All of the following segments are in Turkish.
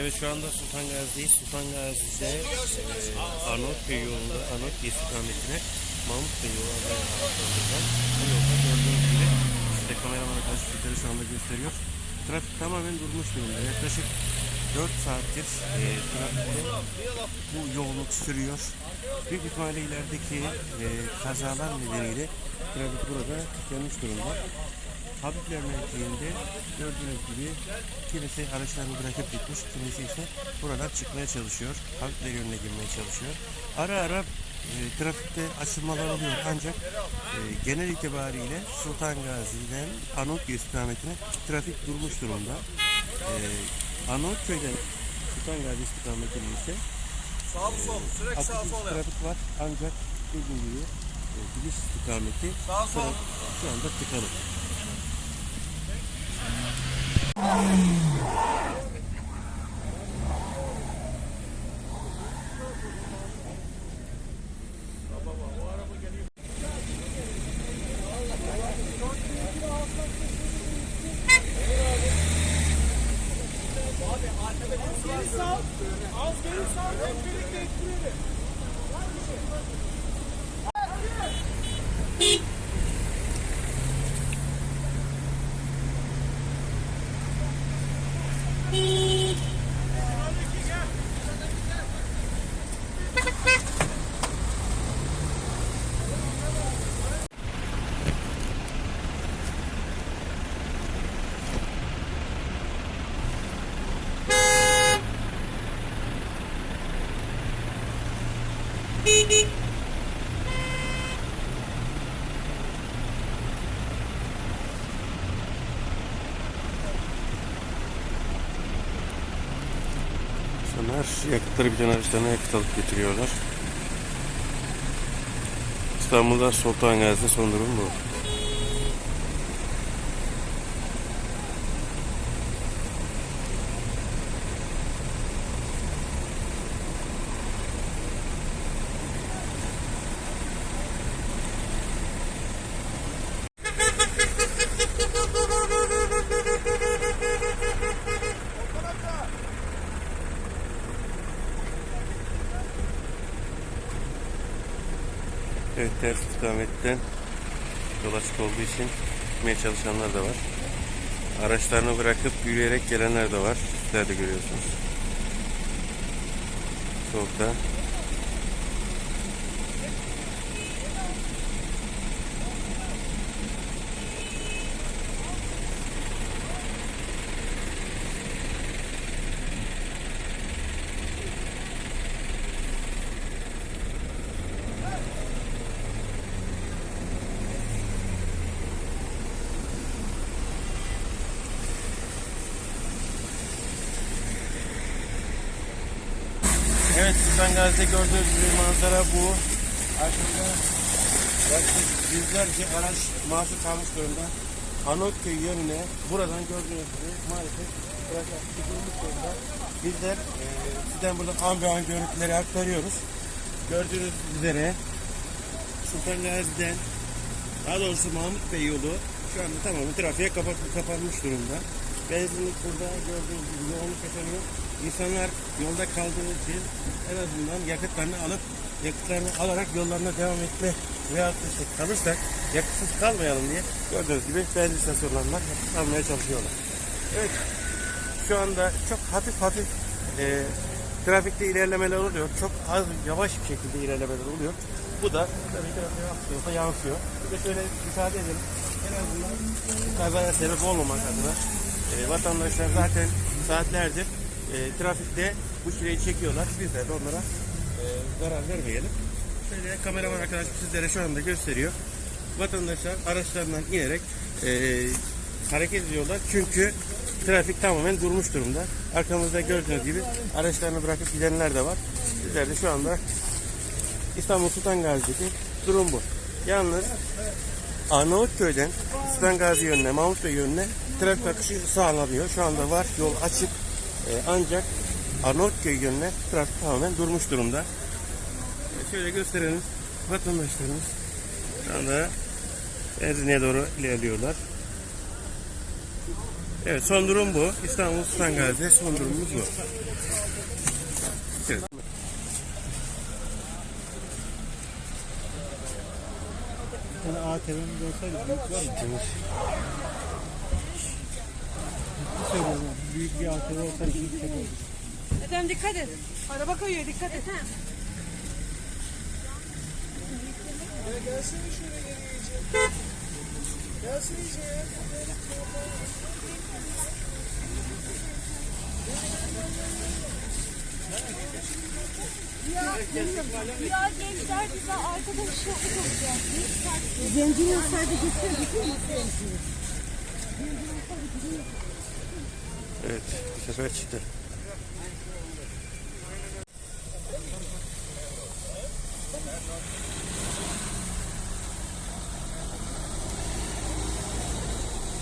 Evet şu anda Sultan Gazi'deyiz. Sultan Gazi'de e, Arnavutköy yolunda Arnavutköy istikametine Mahmutköy yolu altındayken bu yolda gördüğünüz gibi işte kameraman arkadaş bizlere şu anda gösteriyor. Trafik tamamen durmuş durumda. Yaklaşık 4 saattir e, trafikte bu yoğunluk sürüyor. Büyük ihtimalle ilerideki e, kazalar nedeniyle trafik burada tıkanmış durumda. Habibler mevkiinde gördüğünüz gibi kimisi araçlarını bırakıp gitmiş, kimisi ise buradan çıkmaya çalışıyor. Habibler yönüne girmeye çalışıyor. Ara ara e, trafikte açılmalar oluyor ancak e, genel itibariyle Sultan Gazi'den Arnavutköy istikametine trafik durmuş durumda. E, Arnavutköy'den Sultan Gazi istikametine ise Sağ sol, sürekli sağ sol trafik var ancak dediğim gibi e, gidiş istikameti Sağ sol. şu anda tıkalı. Az geri sağ ol, birlikte ittirelim. İnsanlar yakıtları biten araçlarına yakıt alıp getiriyorlar. İstanbul'da Sultan Gazi'de son durum bu. Evet ters istikametten yol açık olduğu için gitmeye çalışanlar da var. Araçlarını bırakıp yürüyerek gelenler de var. Sizler de görüyorsunuz. Soğukta. Evet Sultan Gazi'de gördüğünüz gibi manzara bu. Arkamda yaklaşık yüzlerce araç mahsur kalmış durumda. Anotköy yönüne buradan gördüğünüz gibi maalesef trafiğe tıkılmış durumda. Bizler e, sizden burada an be an görüntüleri aktarıyoruz. Gördüğünüz üzere Sultan Gazi'den daha doğrusu Mahmut Bey yolu şu anda tamamen trafiğe kapat, durumda. Benzinlik burada gördüğünüz gibi yoğunluk yaşanıyor. İnsanlar yolda kaldığı için en azından yakıtlarını alıp yakıtlarını alarak yollarına devam etme veya işte kalırsak yakıtsız kalmayalım diye gördüğünüz gibi benzin istasyonlarından yakıt almaya çalışıyorlar. Evet şu anda çok hafif hafif e, trafikte ilerlemeler oluyor. Çok az yavaş bir şekilde ilerlemeler oluyor. Bu da tabii trafiğe yansıyor, yansıyor. Bir de şöyle müsaade edelim. En azından kazaya sebep olmamak adına e, vatandaşlar zaten saatlerdir e, trafikte bu çileyi çekiyorlar. Bizler de onlara e, zarar vermeyelim. Şöyle kameraman arkadaş sizlere şu anda gösteriyor. Vatandaşlar araçlarından inerek e, hareket ediyorlar. Çünkü trafik tamamen durmuş durumda. Arkamızda gördüğünüz gibi araçlarını bırakıp gidenler de var. Bizler de şu anda İstanbul Sultan Gazi'deki durum bu. Yalnız Arnavutköy'den Sultan Gazi yönüne, Mahmut Bey yönüne trafik akışı sağlanıyor. Şu anda var, yol açık. Ee, ancak Arnavutköy yönüne trafik tamamen durmuş durumda. Ee, şöyle gösterelim. Vatandaşlarımız şu anda Erzin'e doğru ilerliyorlar. Evet son durum bu. İstanbul Sultan Gazi'de son durumumuz bu. Evet. Yani ATV'miz olsaydı büyük var? Söylüyorum. Büyük bir ATV olsaydı büyük şey olurdu. Dedem dikkat et. Araba kayıyor dikkat et. Gelsene şöyle geri iyice. Gelsene iyice. Ya gençler bize arkadaş şoku olacak. Zencini olsaydı gitseydik. Evet bu sefer çıktı.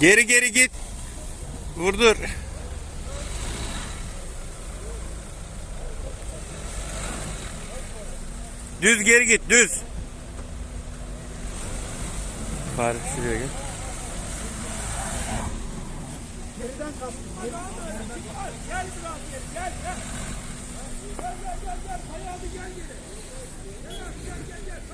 Geri geri git. Vurdur. Düz geri git düz. Faruk şuraya gel. Geriden kastım. Gel biraz gel gel gel. Gel gel gel gel. Hayatı gel geri. Gel gel gel gel.